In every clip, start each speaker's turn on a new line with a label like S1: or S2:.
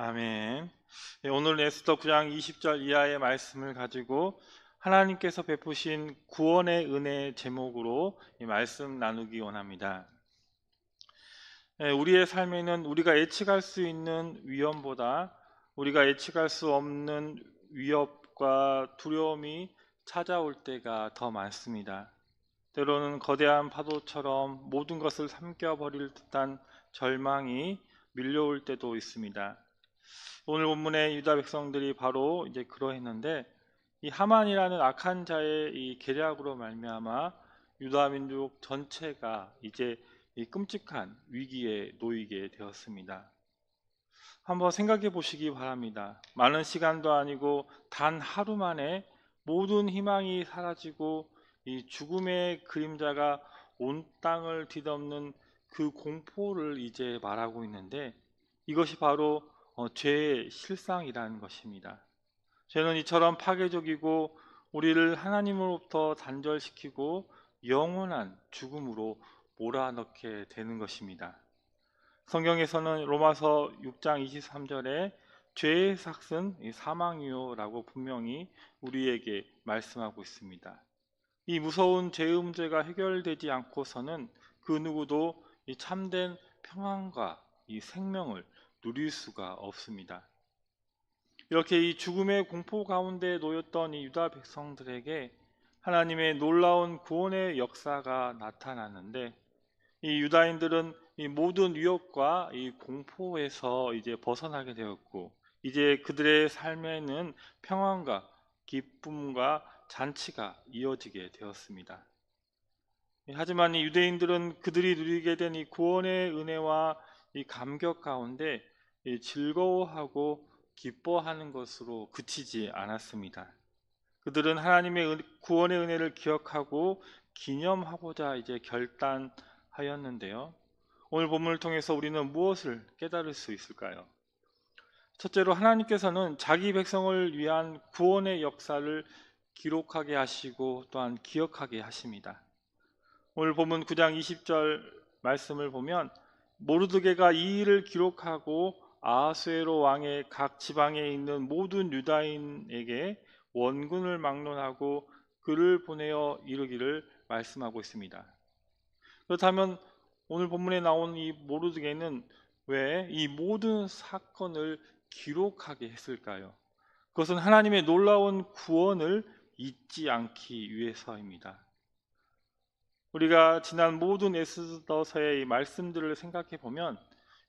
S1: 아멘. 예, 오늘 에스더 9장 20절 이하의 말씀을 가지고 하나님께서 베푸신 구원의 은혜 제목으로 이 말씀 나누기 원합니다. 예, 우리의 삶에는 우리가 예측할 수 있는 위험보다 우리가 예측할 수 없는 위협과 두려움이 찾아올 때가 더 많습니다. 때로는 거대한 파도처럼 모든 것을 삼켜버릴 듯한 절망이 밀려올 때도 있습니다. 오늘 본문의 유다 백성들이 바로 이제 그러했는데 이 하만이라는 악한 자의 이 계략으로 말미암아 유다 민족 전체가 이제 이 끔찍한 위기에 놓이게 되었습니다. 한번 생각해 보시기 바랍니다. 많은 시간도 아니고 단 하루 만에 모든 희망이 사라지고 이 죽음의 그림자가 온 땅을 뒤덮는 그 공포를 이제 말하고 있는데 이것이 바로 어, 죄의 실상이라는 것입니다. 죄는 이처럼 파괴적이고 우리를 하나님으로부터 단절시키고 영원한 죽음으로 몰아넣게 되는 것입니다. 성경에서는 로마서 6장 23절에 죄의 삭은 사망이요라고 분명히 우리에게 말씀하고 있습니다. 이 무서운 죄의 문제가 해결되지 않고서는 그 누구도 이 참된 평안과 이 생명을 누릴 수가 없습니다. 이렇게 이 죽음의 공포 가운데 놓였던 이 유다 백성들에게 하나님의 놀라운 구원의 역사가 나타나는데 이 유다인들은 이 모든 위협과 이 공포에서 이제 벗어나게 되었고 이제 그들의 삶에는 평안과 기쁨과 잔치가 이어지게 되었습니다. 하지만 이 유대인들은 그들이 누리게 된 이 구원의 은혜와 이 감격 가운데 즐거워하고 기뻐하는 것으로 그치지 않았습니다. 그들은 하나님의 구원의 은혜를 기억하고 기념하고자 이제 결단하였는데요. 오늘 본문을 통해서 우리는 무엇을 깨달을 수 있을까요? 첫째로 하나님께서는 자기 백성을 위한 구원의 역사를 기록하게 하시고 또한 기억하게 하십니다. 오늘 본문 9장 20절 말씀을 보면 모르드게가 이 일을 기록하고 아수에로 왕의 각 지방에 있는 모든 유다인에게 원군을 막론하고 그를 보내어 이르기를 말씀하고 있습니다. 그렇다면 오늘 본문에 나온 이 모르드게는 왜 이 모든 사건을 기록하게 했을까요? 그것은 하나님의 놀라운 구원을 잊지 않기 위해서입니다. 우리가 지난 모든 에스더서의 말씀들을 생각해 보면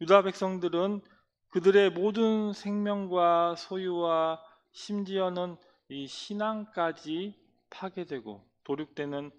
S1: 유다 백성들은 그들의 모든 생명과 소유와 심지어는 이 신앙까지 파괴되고 도륙되는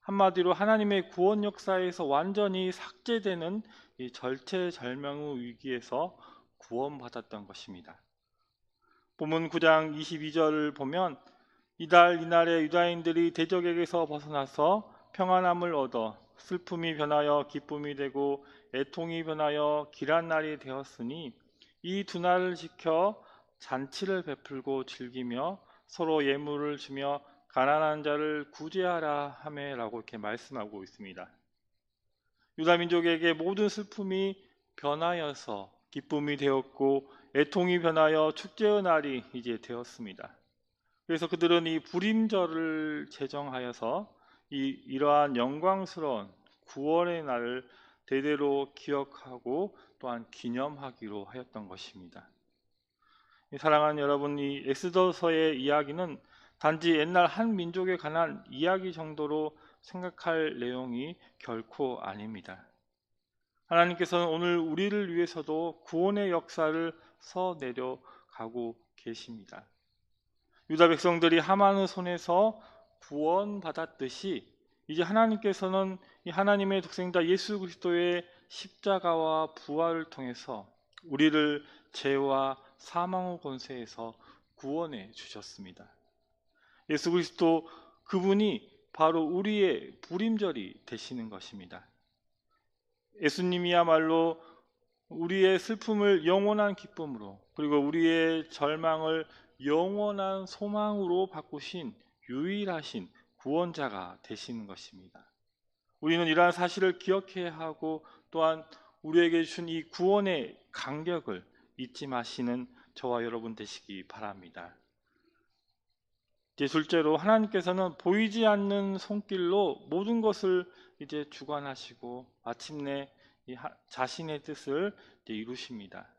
S1: 한마디로 하나님의 구원 역사에서 완전히 삭제되는 이 절체절명의 위기에서 구원받았던 것입니다. 본문 9장 22절을 보면 이달 이날에 유다인들이 대적에게서 벗어나서 평안함을 얻어 슬픔이 변하여 기쁨이 되고 애통이 변하여 길한 날이 되었으니 이 두 날을 지켜 잔치를 베풀고 즐기며 서로 예물을 주며 가난한 자를 구제하라 하매라고 이렇게 말씀하고 있습니다. 유다 민족에게 모든 슬픔이 변하여서 기쁨이 되었고 애통이 변하여 축제의 날이 이제 되었습니다. 그래서 그들은 이 불임절을 제정하여서 이 이러한 영광스러운 구원의 날을 대대로 기억하고 또한 기념하기로 하였던 것입니다. 사랑하는 여러분, 이 엑스더서의 이야기는 단지 옛날 한 민족에 관한 이야기 정도로 생각할 내용이 결코 아닙니다. 하나님께서는 오늘 우리를 위해서도 구원의 역사를 써내려 가고 계십니다. 유다 백성들이 하만의 손에서 구원받았듯이 이제 하나님께서는 이 하나님의 독생자 예수 그리스도의 십자가와 부활을 통해서 우리를 죄와 사망의 권세에서 구원해 주셨습니다. 예수 그리스도 그분이 바로 우리의 불임절이 되시는 것입니다. 예수님이야말로 우리의 슬픔을 영원한 기쁨으로 그리고 우리의 절망을 영원한 소망으로 바꾸신 유일하신 구원자가 되시는 것입니다. 우리는 이러한 사실을 기억해야 하고 또한 우리에게 주신 이 구원의 간격을 잊지 마시는 저와 여러분 되시기 바랍니다. 이제 둘째로 하나님께서는 보이지 않는 손길로 모든 것을 이제 주관하시고 마침내 자신의 뜻을 이루십니다.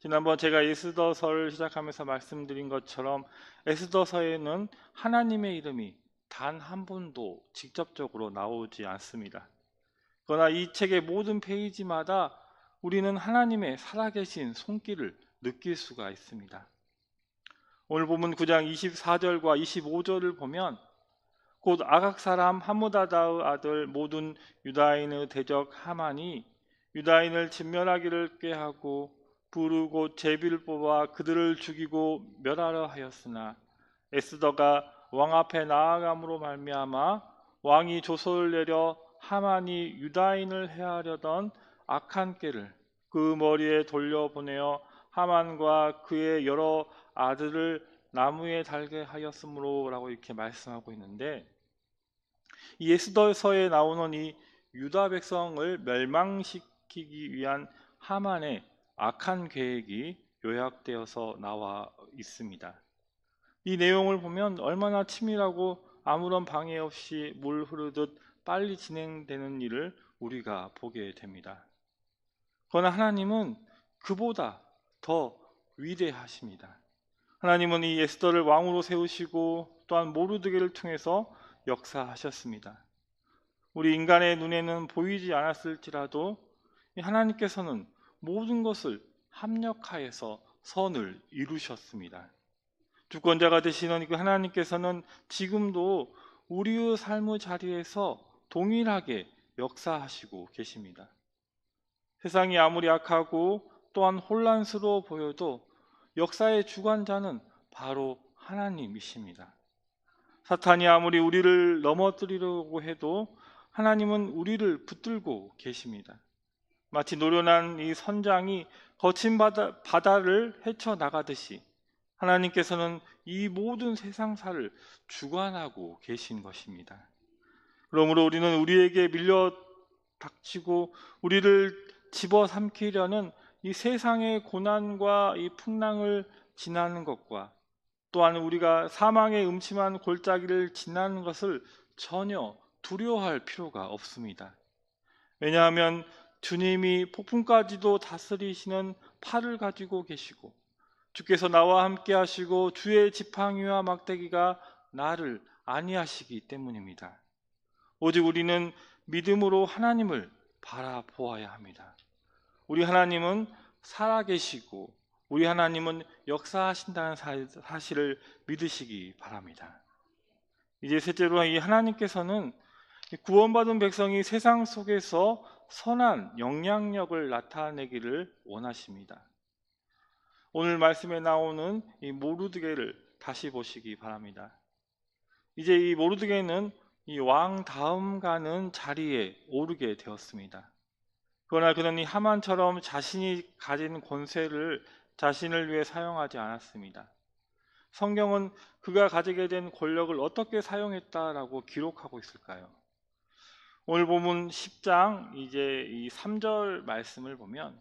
S1: 지난번 제가 에스더서를 시작하면서 말씀드린 것처럼 에스더서에는 하나님의 이름이 단 한 번도 직접적으로 나오지 않습니다. 그러나 이 책의 모든 페이지마다 우리는 하나님의 살아계신 손길을 느낄 수가 있습니다. 오늘 보면 9장 24절과 25절을 보면 곧 아각 사람 하무다다의 아들 모든 유다인의 대적 하만이 유다인을 진멸하기를 꾀하고 부르고 제비를 뽑아 그들을 죽이고 멸하려 하였으나 에스더가 왕 앞에 나아감으로 말미암아 왕이 조소를 내려 하만이 유다인을 해하려던 악한 꾀를 그 머리에 돌려보내어 하만과 그의 여러 아들을 나무에 달게 하였으므로라고 이렇게 말씀하고 있는데 이 에스더서에 나오는 이 유다 백성을 멸망시키기 위한 하만의 악한 계획이 요약되어서 나와 있습니다. 이 내용을 보면 얼마나 치밀하고 아무런 방해 없이 물 흐르듯 빨리 진행되는 일을 우리가 보게 됩니다. 그러나 하나님은 그보다 더 위대하십니다. 하나님은 이 에스더를 왕으로 세우시고 또한 모르드게를 통해서 역사하셨습니다. 우리 인간의 눈에는 보이지 않았을지라도 이 하나님께서는 모든 것을 합력하여서 선을 이루셨습니다. 주권자가 되시는 그 하나님께서는 지금도 우리의 삶의 자리에서 동일하게 역사하시고 계십니다. 세상이 아무리 악하고 또한 혼란스러워 보여도 역사의 주관자는 바로 하나님이십니다. 사탄이 아무리 우리를 넘어뜨리려고 해도 하나님은 우리를 붙들고 계십니다. 마치 노련한 이 선장이 거친 바다, 바다를 헤쳐 나가듯이 하나님께서는 이 모든 세상사를 주관하고 계신 것입니다. 그러므로 우리는 우리에게 밀려 닥치고 우리를 집어삼키려는 이 세상의 고난과 이 풍랑을 지나는 것과 또한 우리가 사망의 음침한 골짜기를 지나는 것을 전혀 두려워할 필요가 없습니다. 왜냐하면 주님이 폭풍까지도 다스리시는 팔을 가지고 계시고 주께서 나와 함께 하시고 주의 지팡이와 막대기가 나를 안위하시기 때문입니다. 오직 우리는 믿음으로 하나님을 바라보아야 합니다. 우리 하나님은 살아계시고 우리 하나님은 역사하신다는 사실을 믿으시기 바랍니다. 이제 셋째로 이 하나님께서는 구원받은 백성이 세상 속에서 선한 영향력을 나타내기를 원하십니다. 오늘 말씀에 나오는 이 모르드게를 다시 보시기 바랍니다. 이제 이 모르드게는 이 왕 다음 가는 자리에 오르게 되었습니다. 그러나 그는 이 하만처럼 자신이 가진 권세를 자신을 위해 사용하지 않았습니다. 성경은 그가 가지게 된 권력을 어떻게 사용했다라고 기록하고 있을까요? 오늘 보면 10장 이제 이 3절 말씀을 보면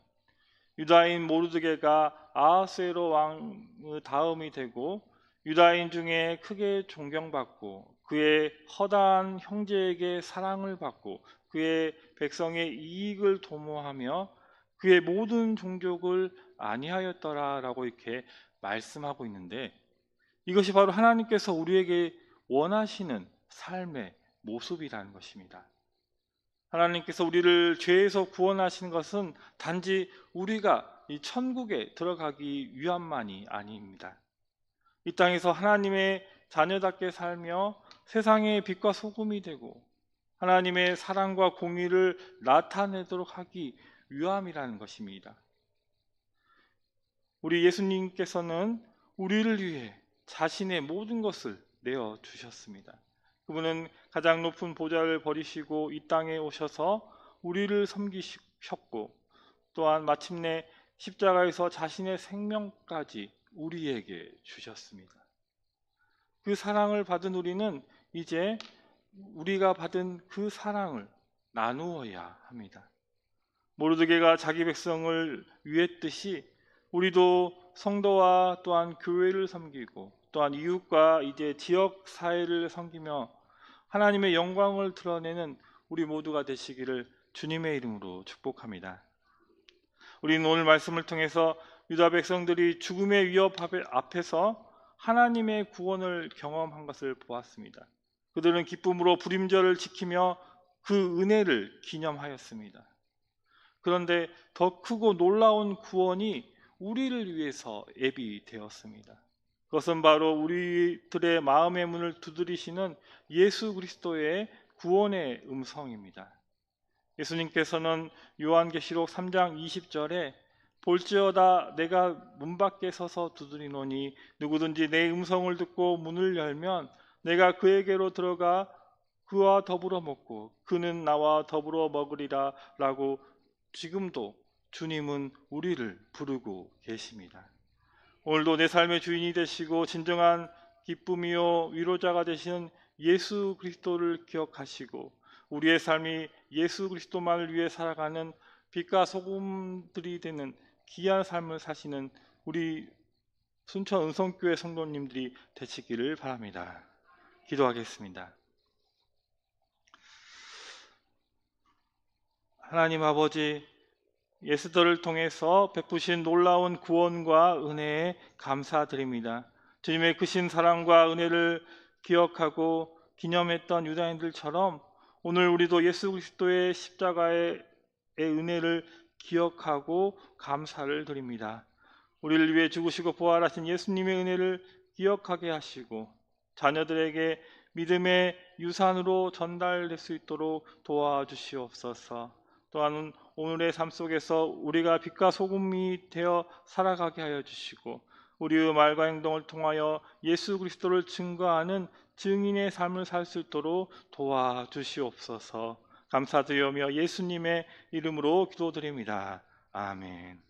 S1: 유다인 모르드게가 아하스에로 왕의 다음이 되고 유다인 중에 크게 존경받고 그의 허다한 형제에게 사랑을 받고 그의 백성의 이익을 도모하며 그의 모든 종족을 아니하였더라라고 이렇게 말씀하고 있는데 이것이 바로 하나님께서 우리에게 원하시는 삶의 모습이라는 것입니다. 하나님께서 우리를 죄에서 구원하신 것은 단지 우리가 이 천국에 들어가기 위함만이 아닙니다. 이 땅에서 하나님의 자녀답게 살며 세상의 빛과 소금이 되고 하나님의 사랑과 공의를 나타내도록 하기 위함이라는 것입니다. 우리 예수님께서는 우리를 위해 자신의 모든 것을 내어 주셨습니다. 그분은 가장 높은 보좌를 버리시고 이 땅에 오셔서 우리를 섬기셨고 또한 마침내 십자가에서 자신의 생명까지 우리에게 주셨습니다. 그 사랑을 받은 우리는 이제 우리가 받은 그 사랑을 나누어야 합니다. 모르드게가 자기 백성을 위했듯이 우리도 성도와 또한 교회를 섬기고 또한 이웃과 이제 지역 사회를 섬기며 하나님의 영광을 드러내는 우리 모두가 되시기를 주님의 이름으로 축복합니다. 우리는 오늘 말씀을 통해서 유다 백성들이 죽음의 위협 앞에서 하나님의 구원을 경험한 것을 보았습니다. 그들은 기쁨으로 불임절을 지키며 그 은혜를 기념하였습니다. 그런데 더 크고 놀라운 구원이 우리를 위해서 예비되었습니다. 그것은 바로 우리들의 마음의 문을 두드리시는 예수 그리스도의 구원의 음성입니다. 예수님께서는 요한계시록 3장 20절에 볼지어다 내가 문 밖에 서서 두드리노니 누구든지 내 음성을 듣고 문을 열면 내가 그에게로 들어가 그와 더불어 먹고 그는 나와 더불어 먹으리라 라고 지금도 주님은 우리를 부르고 계십니다. 오늘도 내 삶의 주인이 되시고 진정한 기쁨이요 위로자가 되시는 예수 그리스도를 기억하시고 우리의 삶이 예수 그리스도만을 위해 살아가는 빛과 소금들이 되는 귀한 삶을 사시는 우리 순천 은성교회 성도님들이 되시기를 바랍니다. 기도하겠습니다. 하나님 아버지 예수들을 통해서 베푸신 놀라운 구원과 은혜에 감사드립니다. 주님의 크신 사랑과 은혜를 기억하고 기념했던 유다인들처럼 오늘 우리도 예수 그리스도의 십자가의 은혜를 기억하고 감사를 드립니다. 우리를 위해 죽으시고 부활하신 예수님의 은혜를 기억하게 하시고 자녀들에게 믿음의 유산으로 전달될 수 있도록 도와주시옵소서. 또한 오늘의 삶 속에서 우리가 빛과 소금이 되어 살아가게 하여 주시고 우리의 말과 행동을 통하여 예수 그리스도를 증거하는 증인의 삶을 살 수 있도록 도와주시옵소서. 감사드리며 예수님의 이름으로 기도드립니다. 아멘.